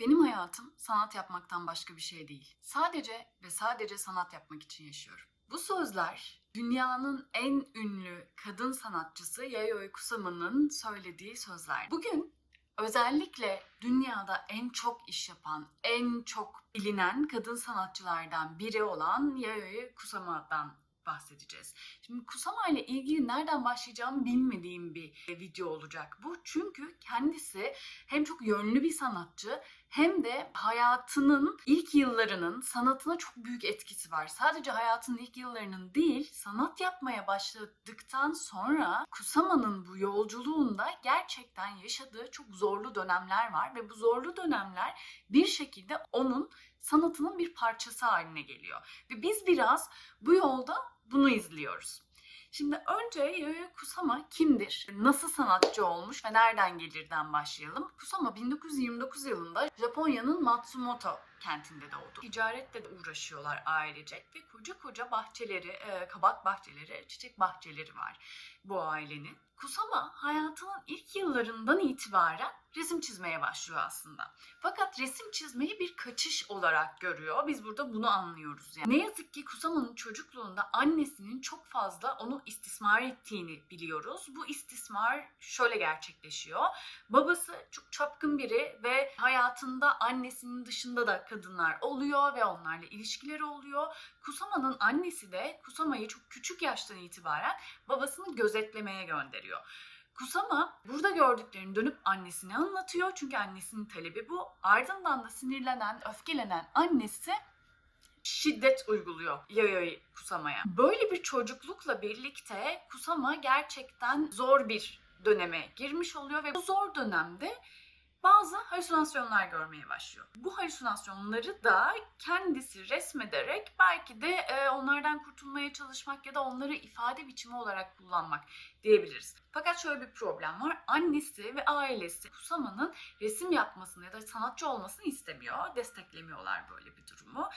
Benim hayatım sanat yapmaktan başka bir şey değil. Sadece ve sadece sanat yapmak için yaşıyorum. Bu sözler dünyanın en ünlü kadın sanatçısı Yayoi Kusama'nın söylediği sözler. Bugün özellikle dünyada en çok iş yapan, en çok bilinen kadın sanatçılardan biri olan Yayoi Kusama'dan bahsedeceğiz. Şimdi Kusama ile ilgili nereden başlayacağımı bilmediğim bir video olacak bu. Çünkü kendisi hem çok yönlü bir sanatçı hem de hayatının ilk yıllarının sanatına çok büyük etkisi var. Sadece hayatının ilk yıllarının değil, sanat yapmaya başladıktan sonra Kusama'nın bu yolculuğunda gerçekten yaşadığı çok zorlu dönemler var ve bu zorlu dönemler bir şekilde onun sanatının bir parçası haline geliyor. Ve biz biraz bu yolda bunu izliyoruz. Şimdi önce Yayoi Kusama kimdir? Nasıl sanatçı olmuş ve nereden gelirden başlayalım. Kusama 1929 yılında Japonya'nın Matsumoto kentinde doğdu. Ticaretle de uğraşıyorlar ailecek ve koca koca bahçeleri, e, kabak bahçeleri, çiçek bahçeleri var bu ailenin. Kusama hayatının ilk yıllarından itibaren resim çizmeye başlıyor aslında. Fakat resim çizmeyi bir kaçış olarak görüyor. Biz burada bunu anlıyoruz yani. Ne yazık ki Kusama'nın çocukluğunda annesinin çok fazla onu istismar ettiğini biliyoruz. Bu istismar şöyle gerçekleşiyor. Babası çok çapkın biri ve hayatında annesinin dışında da kadınlar oluyor ve onlarla ilişkileri oluyor. Kusama'nın annesi de Kusama'yı çok küçük yaştan itibaren babasını gözetlemeye gönderiyor. Kusama burada gördüklerini dönüp annesine anlatıyor. Çünkü annesinin talebi bu. Ardından da sinirlenen, öfkelenen annesi şiddet uyguluyor Yayoi Kusama'ya. Böyle bir çocuklukla birlikte Kusama gerçekten zor bir döneme girmiş oluyor ve bu zor dönemde bazı halüsinasyonlar görmeye başlıyor. Bu halüsinasyonları da kendisi resmederek belki de e, onlardan kurtulmaya çalışmak ya da onları ifade biçimi olarak kullanmak diyebiliriz. Fakat şöyle bir problem var. Annesi ve ailesi Kusama'nın resim yapmasını ya da sanatçı olmasını istemiyor. Desteklemiyorlar böyle bir durumu.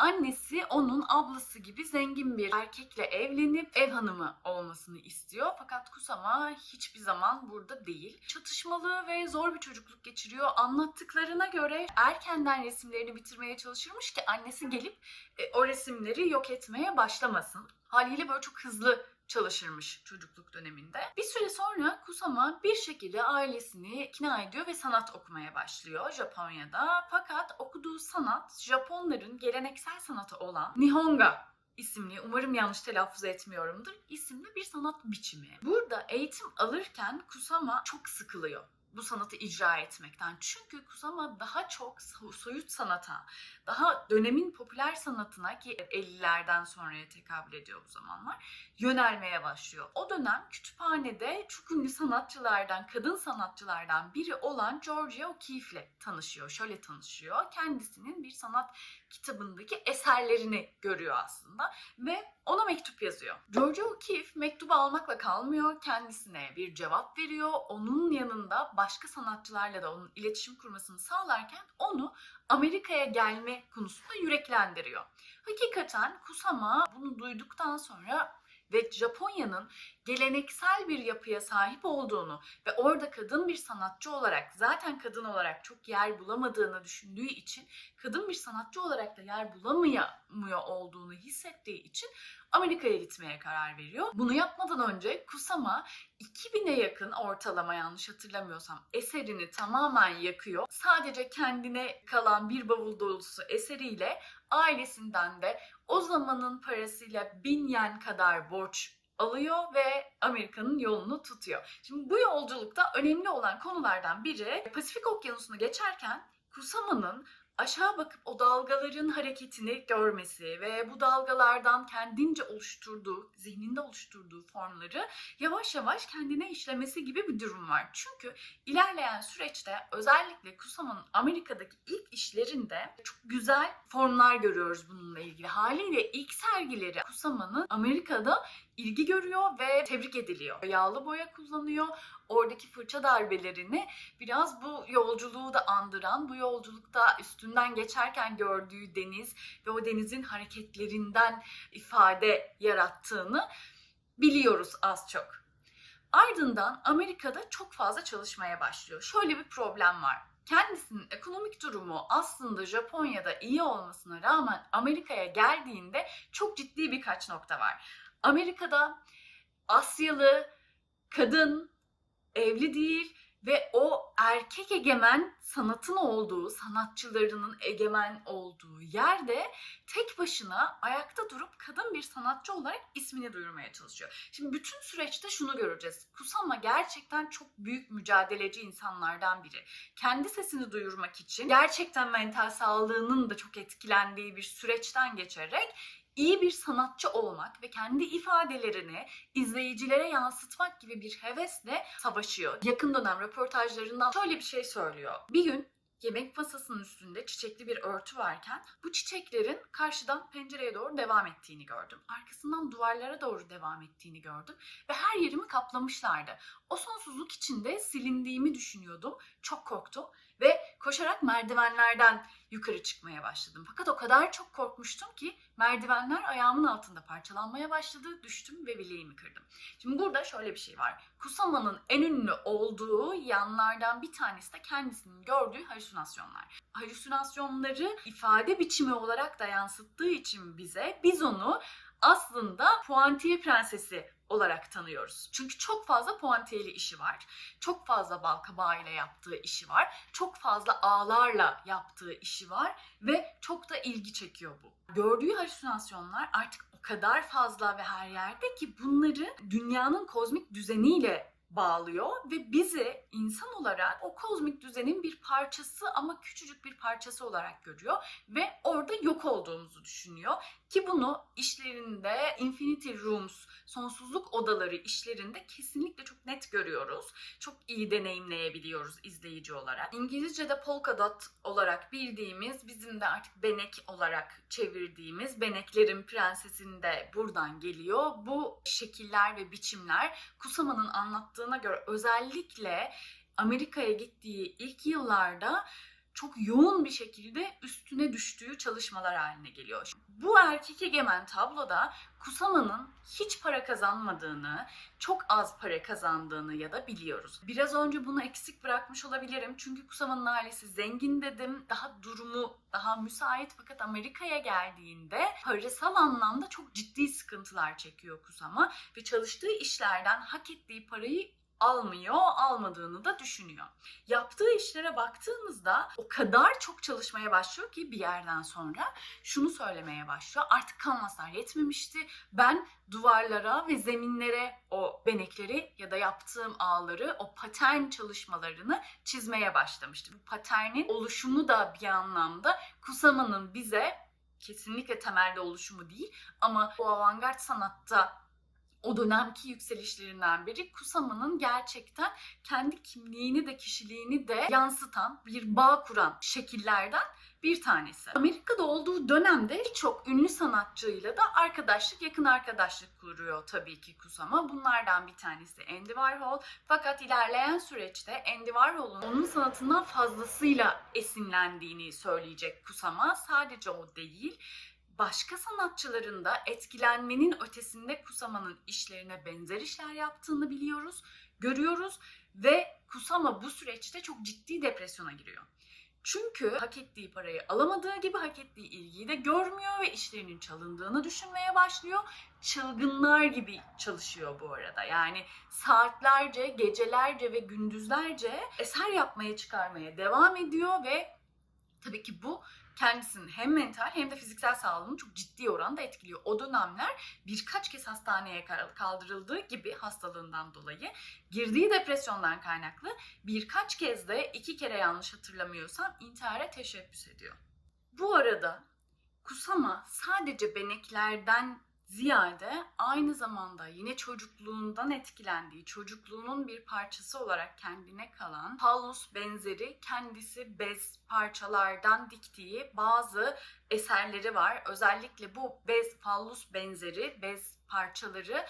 Annesi onun ablası gibi zengin bir erkekle evlenip ev hanımı olmasını istiyor. Fakat Kusama hiçbir zaman burada değil. Çatışmalı ve zor bir çocukluk geçiriyor. Anlattıklarına göre erkenden resimlerini bitirmeye çalışırmış ki annesi gelip e, o resimleri yok etmeye başlamasın. Haliyle böyle çok hızlı çalışırmış çocukluk döneminde. Bir süre sonra Kusama bir şekilde ailesini ikna ediyor ve sanat okumaya başlıyor Japonya'da. Fakat okuduğu sanat Japonların geleneksel sanatı olan Nihonga isimli, umarım yanlış telaffuz etmiyorumdur, isimli bir sanat biçimi. Burada eğitim alırken Kusama çok sıkılıyor bu sanatı icra etmekten. Çünkü Kusama daha çok soyut sanata, daha dönemin popüler sanatına ki 50'lerden sonraya tekabül ediyor bu zamanlar, yönelmeye başlıyor. O dönem kütüphanede çok ünlü sanatçılardan, kadın sanatçılardan biri olan Georgia O'Keeffe'le tanışıyor. Şöyle tanışıyor. Kendisinin bir sanat kitabındaki eserlerini görüyor aslında ve ona mektup yazıyor. Georgia O'Keeffe mektubu almakla kalmıyor. Kendisine bir cevap veriyor. Onun yanında başka sanatçılarla da onun iletişim kurmasını sağlarken onu Amerika'ya gelme konusunda yüreklendiriyor. Hakikaten Kusama bunu duyduktan sonra ve Japonya'nın geleneksel bir yapıya sahip olduğunu ve orada kadın bir sanatçı olarak zaten kadın olarak çok yer bulamadığını düşündüğü için kadın bir sanatçı olarak da yer bulamıyor olduğunu hissettiği için Amerika'ya gitmeye karar veriyor. Bunu yapmadan önce Kusama 2000'e yakın ortalama yanlış hatırlamıyorsam eserini tamamen yakıyor. Sadece kendine kalan bir bavul dolusu eseriyle ailesinden de o zamanın parasıyla bin yen kadar borç alıyor ve Amerika'nın yolunu tutuyor. Şimdi bu yolculukta önemli olan konulardan biri Pasifik Okyanusu'nu geçerken Kusama'nın aşağı bakıp o dalgaların hareketini görmesi ve bu dalgalardan kendince oluşturduğu, zihninde oluşturduğu formları yavaş yavaş kendine işlemesi gibi bir durum var. Çünkü ilerleyen süreçte özellikle Kusama'nın Amerika'daki ilk işlerinde çok güzel formlar görüyoruz bununla ilgili. Haliyle ilk sergileri Kusama'nın Amerika'da ilgi görüyor ve tebrik ediliyor. Yağlı boya kullanıyor. Oradaki fırça darbelerini biraz bu yolculuğu da andıran, bu yolculukta üstünden geçerken gördüğü deniz ve o denizin hareketlerinden ifade yarattığını biliyoruz az çok. Ardından Amerika'da çok fazla çalışmaya başlıyor. Şöyle bir problem var kendisinin ekonomik durumu aslında Japonya'da iyi olmasına rağmen Amerika'ya geldiğinde çok ciddi birkaç nokta var. Amerika'da Asyalı, kadın, evli değil ve o erkek egemen sanatın olduğu, sanatçılarının egemen olduğu yerde tek başına ayakta durup kadın bir sanatçı olarak ismini duyurmaya çalışıyor. Şimdi bütün süreçte şunu göreceğiz. Kusama gerçekten çok büyük mücadeleci insanlardan biri. Kendi sesini duyurmak için gerçekten mental sağlığının da çok etkilendiği bir süreçten geçerek iyi bir sanatçı olmak ve kendi ifadelerini izleyicilere yansıtmak gibi bir hevesle savaşıyor. Yakın dönem röportajlarından şöyle bir şey söylüyor. Bir gün yemek masasının üstünde çiçekli bir örtü varken bu çiçeklerin karşıdan pencereye doğru devam ettiğini gördüm. Arkasından duvarlara doğru devam ettiğini gördüm ve her yerimi kaplamışlardı. O sonsuzluk içinde silindiğimi düşünüyordum. Çok korktum ve koşarak merdivenlerden yukarı çıkmaya başladım. Fakat o kadar çok korkmuştum ki merdivenler ayağımın altında parçalanmaya başladı. Düştüm ve bileğimi kırdım. Şimdi burada şöyle bir şey var. Kusama'nın en ünlü olduğu yanlardan bir tanesi de kendisinin gördüğü halüsinasyonlar. Halüsinasyonları ifade biçimi olarak da yansıttığı için bize biz onu aslında puantiye prensesi olarak tanıyoruz. Çünkü çok fazla puantiyeli işi var. Çok fazla bal kabağıyla yaptığı işi var. Çok fazla ağlarla yaptığı işi var ve çok da ilgi çekiyor bu. Gördüğü halüsinasyonlar artık o kadar fazla ve her yerde ki bunları dünyanın kozmik düzeniyle bağlıyor ve bizi insan olarak o kozmik düzenin bir parçası ama küçücük bir parçası olarak görüyor ve orada yok olduğumuzu düşünüyor ki bunu işlerinde Infinity Rooms, sonsuzluk odaları işlerinde kesinlikle çok net görüyoruz. Çok iyi deneyimleyebiliyoruz izleyici olarak. İngilizce'de polka dot olarak bildiğimiz, bizim de artık benek olarak çevirdiğimiz beneklerin prensesinde buradan geliyor. Bu şekiller ve biçimler Kusama'nın anlattığına göre özellikle Amerika'ya gittiği ilk yıllarda çok yoğun bir şekilde üstüne düştüğü çalışmalar haline geliyor. Bu erkek egemen tabloda Kusama'nın hiç para kazanmadığını, çok az para kazandığını ya da biliyoruz. Biraz önce bunu eksik bırakmış olabilirim çünkü Kusama'nın ailesi zengin dedim. Daha durumu daha müsait fakat Amerika'ya geldiğinde parasal anlamda çok ciddi sıkıntılar çekiyor Kusama ve çalıştığı işlerden hak ettiği parayı almıyor, almadığını da düşünüyor. Yaptığı işlere baktığımızda o kadar çok çalışmaya başlıyor ki bir yerden sonra şunu söylemeye başlıyor. Artık kanvaslar yetmemişti. Ben duvarlara ve zeminlere o benekleri ya da yaptığım ağları, o patern çalışmalarını çizmeye başlamıştı. Bu paternin oluşumu da bir anlamda Kusama'nın bize kesinlikle temelde oluşumu değil ama bu avantgard sanatta o dönemki yükselişlerinden biri Kusama'nın gerçekten kendi kimliğini de kişiliğini de yansıtan bir bağ kuran şekillerden bir tanesi. Amerika'da olduğu dönemde birçok ünlü sanatçıyla da arkadaşlık, yakın arkadaşlık kuruyor tabii ki Kusama. Bunlardan bir tanesi Andy Warhol. Fakat ilerleyen süreçte Andy Warhol'un onun sanatından fazlasıyla esinlendiğini söyleyecek Kusama. Sadece o değil başka sanatçıların da etkilenmenin ötesinde Kusama'nın işlerine benzer işler yaptığını biliyoruz, görüyoruz ve Kusama bu süreçte çok ciddi depresyona giriyor. Çünkü hak ettiği parayı alamadığı gibi hak ettiği ilgiyi de görmüyor ve işlerinin çalındığını düşünmeye başlıyor. Çılgınlar gibi çalışıyor bu arada. Yani saatlerce, gecelerce ve gündüzlerce eser yapmaya çıkarmaya devam ediyor ve tabii ki bu kendisinin hem mental hem de fiziksel sağlığını çok ciddi oranda etkiliyor. O dönemler birkaç kez hastaneye kaldırıldığı gibi hastalığından dolayı girdiği depresyondan kaynaklı birkaç kez de iki kere yanlış hatırlamıyorsam intihara teşebbüs ediyor. Bu arada Kusama sadece beneklerden ziyade aynı zamanda yine çocukluğundan etkilendiği, çocukluğunun bir parçası olarak kendine kalan Paulus benzeri kendisi bez parçalardan diktiği bazı eserleri var. Özellikle bu bez Paulus benzeri bez parçaları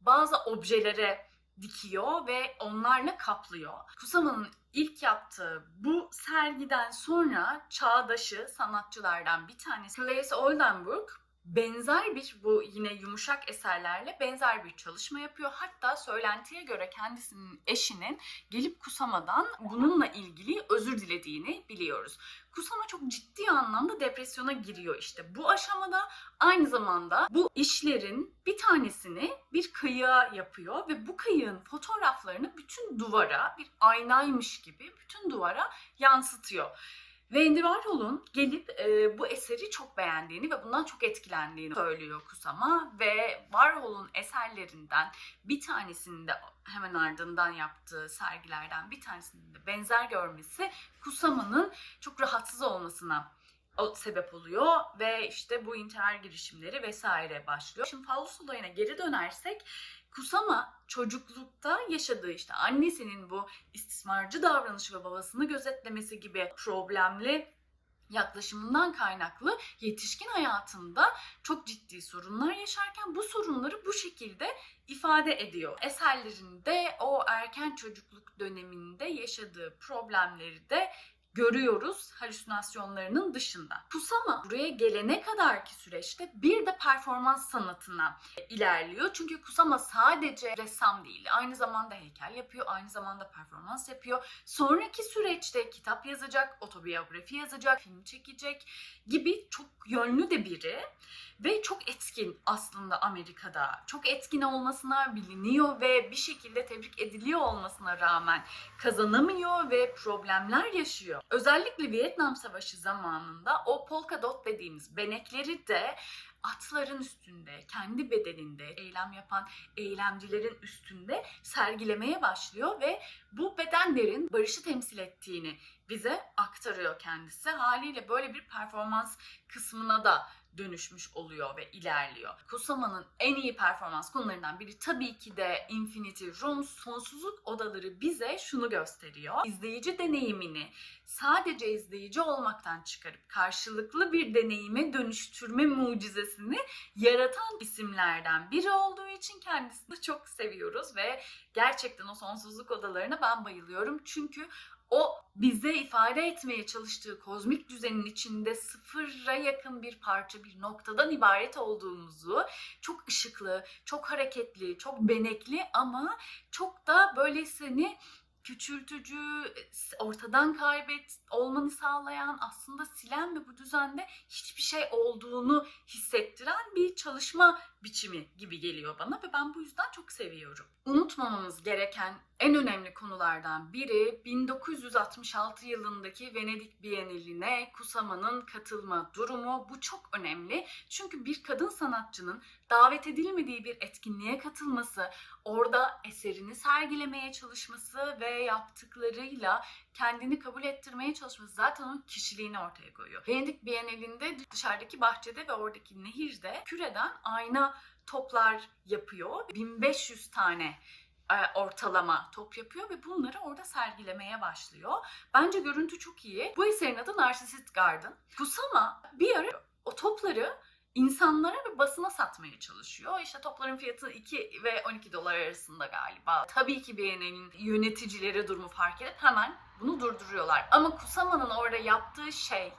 bazı objelere dikiyor ve onlarla kaplıyor. Kusama'nın ilk yaptığı bu sergiden sonra çağdaşı sanatçılardan bir tanesi Claes Oldenburg benzer bir bu yine yumuşak eserlerle benzer bir çalışma yapıyor. Hatta söylentiye göre kendisinin eşinin gelip Kusama'dan bununla ilgili özür dilediğini biliyoruz. Kusama çok ciddi anlamda depresyona giriyor işte bu aşamada. Aynı zamanda bu işlerin bir tanesini bir kayığa yapıyor ve bu kayığın fotoğraflarını bütün duvara bir aynaymış gibi bütün duvara yansıtıyor. Ve Andy Warhol'un gelip e, bu eseri çok beğendiğini ve bundan çok etkilendiğini söylüyor Kusama ve Warhol'un eserlerinden bir tanesini de hemen ardından yaptığı sergilerden bir tanesinin de benzer görmesi Kusama'nın çok rahatsız olmasına sebep oluyor ve işte bu intihar girişimleri vesaire başlıyor. Şimdi Fallus olayına geri dönersek Kusama çocuklukta yaşadığı işte annesinin bu istismarcı davranışı ve babasını gözetlemesi gibi problemli yaklaşımından kaynaklı yetişkin hayatında çok ciddi sorunlar yaşarken bu sorunları bu şekilde ifade ediyor. Eserlerinde o erken çocukluk döneminde yaşadığı problemleri de görüyoruz halüsinasyonlarının dışında. Kusama buraya gelene kadarki süreçte bir de performans sanatına ilerliyor. Çünkü Kusama sadece ressam değil, aynı zamanda heykel yapıyor, aynı zamanda performans yapıyor. Sonraki süreçte kitap yazacak, otobiyografi yazacak, film çekecek gibi çok yönlü de biri ve çok etkin aslında Amerika'da. Çok etkin olmasına biliniyor ve bir şekilde tebrik ediliyor olmasına rağmen kazanamıyor ve problemler yaşıyor. Özellikle Vietnam Savaşı zamanında o polka dot dediğimiz benekleri de atların üstünde, kendi bedeninde eylem yapan eylemcilerin üstünde sergilemeye başlıyor ve bu bedenlerin barışı temsil ettiğini bize aktarıyor kendisi. Haliyle böyle bir performans kısmına da dönüşmüş oluyor ve ilerliyor. Kusama'nın en iyi performans konularından biri tabii ki de Infinity Rooms sonsuzluk odaları bize şunu gösteriyor. İzleyici deneyimini sadece izleyici olmaktan çıkarıp karşılıklı bir deneyime dönüştürme mucizesini yaratan isimlerden biri olduğu için kendisini çok seviyoruz ve gerçekten o sonsuzluk odalarına ben bayılıyorum. Çünkü o bize ifade etmeye çalıştığı kozmik düzenin içinde sıfıra yakın bir parça, bir noktadan ibaret olduğumuzu, çok ışıklı, çok hareketli, çok benekli ama çok da böyle seni küçültücü, ortadan kaybet olmanı sağlayan, aslında silen ve bu düzende hiçbir şey olduğunu hissettiren bir çalışma biçimi gibi geliyor bana ve ben bu yüzden çok seviyorum. Unutmamamız gereken en önemli konulardan biri 1966 yılındaki Venedik Bienali'ne Kusama'nın katılma durumu. Bu çok önemli. Çünkü bir kadın sanatçının davet edilmediği bir etkinliğe katılması, orada eserini sergilemeye çalışması ve yaptıklarıyla kendini kabul ettirmeye çalışması zaten onun kişiliğini ortaya koyuyor. Venedik Bienalinde dışarıdaki bahçede ve oradaki nehirde küreden ayna toplar yapıyor. 1500 tane e, ortalama top yapıyor ve bunları orada sergilemeye başlıyor. Bence görüntü çok iyi. Bu eserin adı Narcissist Garden. Kusama bir ara o topları insanlara ve basına satmaya çalışıyor. İşte topların fiyatı 2 ve 12 dolar arasında galiba. Tabii ki BNN'in yöneticileri durumu fark edip hemen bunu durduruyorlar. Ama Kusama'nın orada yaptığı şey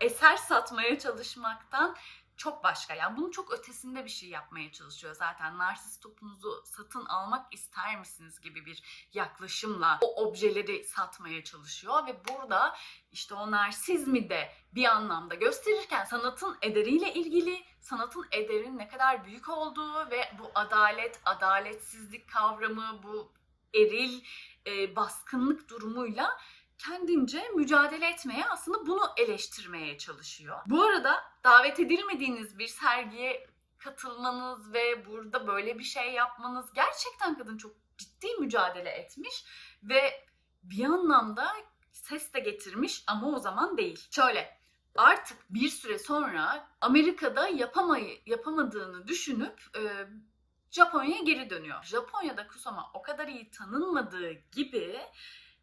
eser satmaya çalışmaktan çok başka. Yani bunun çok ötesinde bir şey yapmaya çalışıyor zaten. Narsist topunuzu satın almak ister misiniz gibi bir yaklaşımla o objeleri satmaya çalışıyor ve burada işte o narsizmi de bir anlamda gösterirken sanatın ederiyle ilgili, sanatın ederin ne kadar büyük olduğu ve bu adalet, adaletsizlik kavramı, bu eril e, baskınlık durumuyla kendince mücadele etmeye aslında bunu eleştirmeye çalışıyor. Bu arada davet edilmediğiniz bir sergiye katılmanız ve burada böyle bir şey yapmanız gerçekten kadın çok ciddi mücadele etmiş ve bir anlamda ses de getirmiş ama o zaman değil. Şöyle artık bir süre sonra Amerika'da yapamayı, yapamadığını düşünüp e, Japonya'ya geri dönüyor. Japonya'da Kusama o kadar iyi tanınmadığı gibi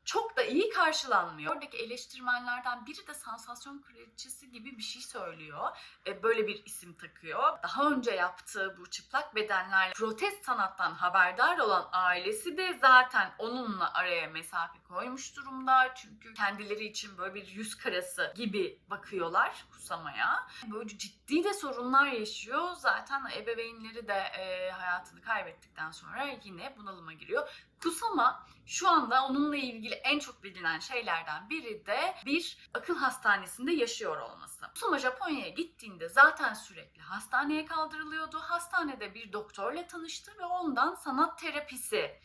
çok da iyi karşılanmıyor. Oradaki eleştirmenlerden biri de sansasyon kraliçesi gibi bir şey söylüyor. E, böyle bir isim takıyor. Daha önce yaptığı bu çıplak bedenlerle protest sanattan haberdar olan ailesi de zaten onunla araya mesafe koymuş durumda. Çünkü kendileri için böyle bir yüz karası gibi bakıyorlar Kusama'ya. Böyle ciddi de sorunlar yaşıyor. Zaten ebeveynleri de e, hayatını kaybettikten sonra yine bunalıma giriyor. Kusama şu anda onunla ilgili en çok bilinen şeylerden biri de bir akıl hastanesinde yaşıyor olması. Kusama Japonya'ya gittiğinde zaten sürekli hastaneye kaldırılıyordu. Hastanede bir doktorla tanıştı ve ondan sanat terapisi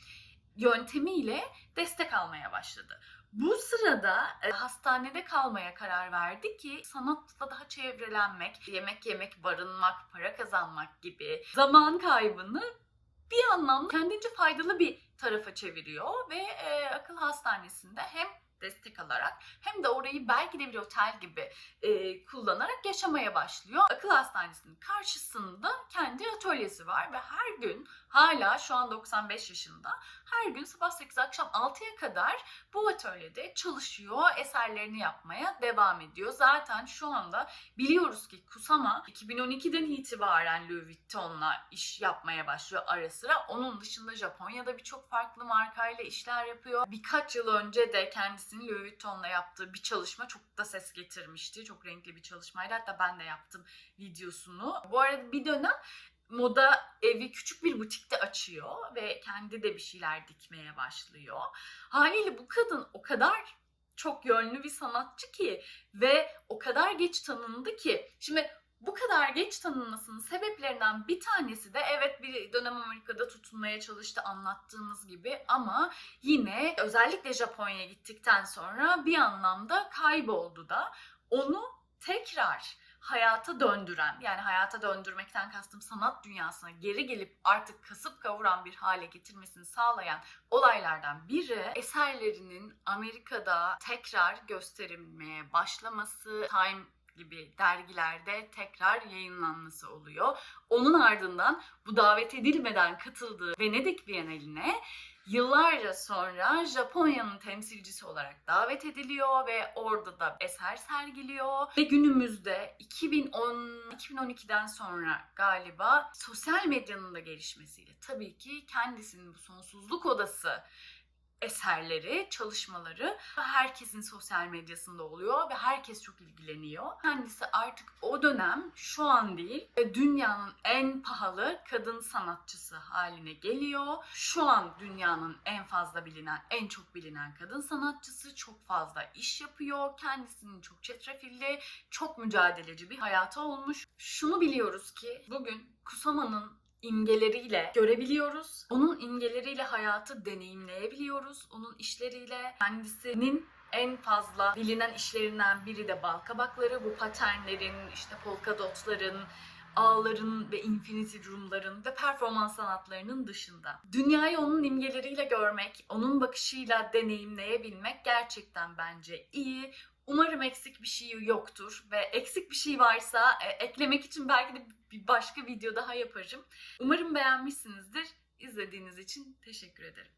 yöntemiyle destek almaya başladı. Bu sırada e, hastanede kalmaya karar verdi ki sanatla daha çevrelenmek, yemek yemek, barınmak, para kazanmak gibi zaman kaybını bir anlamda kendince faydalı bir tarafa çeviriyor ve e, akıl hastanesinde hem destek alarak hem de orayı belki de bir otel gibi e, kullanarak yaşamaya başlıyor. Akıl hastanesinin karşısında kendi atölyesi var ve her gün hala şu an 95 yaşında her gün sabah 8 akşam 6'ya kadar bu atölyede çalışıyor, eserlerini yapmaya devam ediyor. Zaten şu anda biliyoruz ki Kusama 2012'den itibaren Louis Vuitton'la iş yapmaya başlıyor ara sıra. Onun dışında Japonya'da birçok farklı markayla işler yapıyor. Birkaç yıl önce de kendisinin Louis Vuitton'la yaptığı bir çalışma çok da ses getirmişti. Çok renkli bir çalışmaydı. Hatta ben de yaptım videosunu. Bu arada bir dönem moda evi küçük bir butikte açıyor ve kendi de bir şeyler dikmeye başlıyor. Haliyle bu kadın o kadar çok yönlü bir sanatçı ki ve o kadar geç tanındı ki şimdi bu kadar geç tanınmasının sebeplerinden bir tanesi de evet bir dönem Amerika'da tutunmaya çalıştı anlattığımız gibi ama yine özellikle Japonya'ya gittikten sonra bir anlamda kayboldu da. Onu tekrar hayata döndüren yani hayata döndürmekten kastım sanat dünyasına geri gelip artık kasıp kavuran bir hale getirmesini sağlayan olaylardan biri eserlerinin Amerika'da tekrar gösterilmeye başlaması, Time gibi dergilerde tekrar yayınlanması oluyor. Onun ardından bu davet edilmeden katıldığı Venedik Bienali'ne yıllarca sonra Japonya'nın temsilcisi olarak davet ediliyor ve orada da eser sergiliyor. Ve günümüzde 2010 2012'den sonra galiba sosyal medyanın da gelişmesiyle tabii ki kendisinin bu sonsuzluk odası eserleri, çalışmaları herkesin sosyal medyasında oluyor ve herkes çok ilgileniyor. Kendisi artık o dönem şu an değil dünyanın en pahalı kadın sanatçısı haline geliyor. Şu an dünyanın en fazla bilinen, en çok bilinen kadın sanatçısı çok fazla iş yapıyor. Kendisinin çok çetrefilli, çok mücadeleci bir hayatı olmuş. Şunu biliyoruz ki bugün Kusama'nın imgeleriyle görebiliyoruz. Onun imgeleriyle hayatı deneyimleyebiliyoruz. Onun işleriyle kendisinin en fazla bilinen işlerinden biri de bal kabakları. Bu paternlerin, işte polka dotların, ağların ve infinity room'ların ve performans sanatlarının dışında. Dünyayı onun imgeleriyle görmek, onun bakışıyla deneyimleyebilmek gerçekten bence iyi. Umarım eksik bir şey yoktur ve eksik bir şey varsa e, eklemek için belki de bir başka video daha yaparım. Umarım beğenmişsinizdir. İzlediğiniz için teşekkür ederim.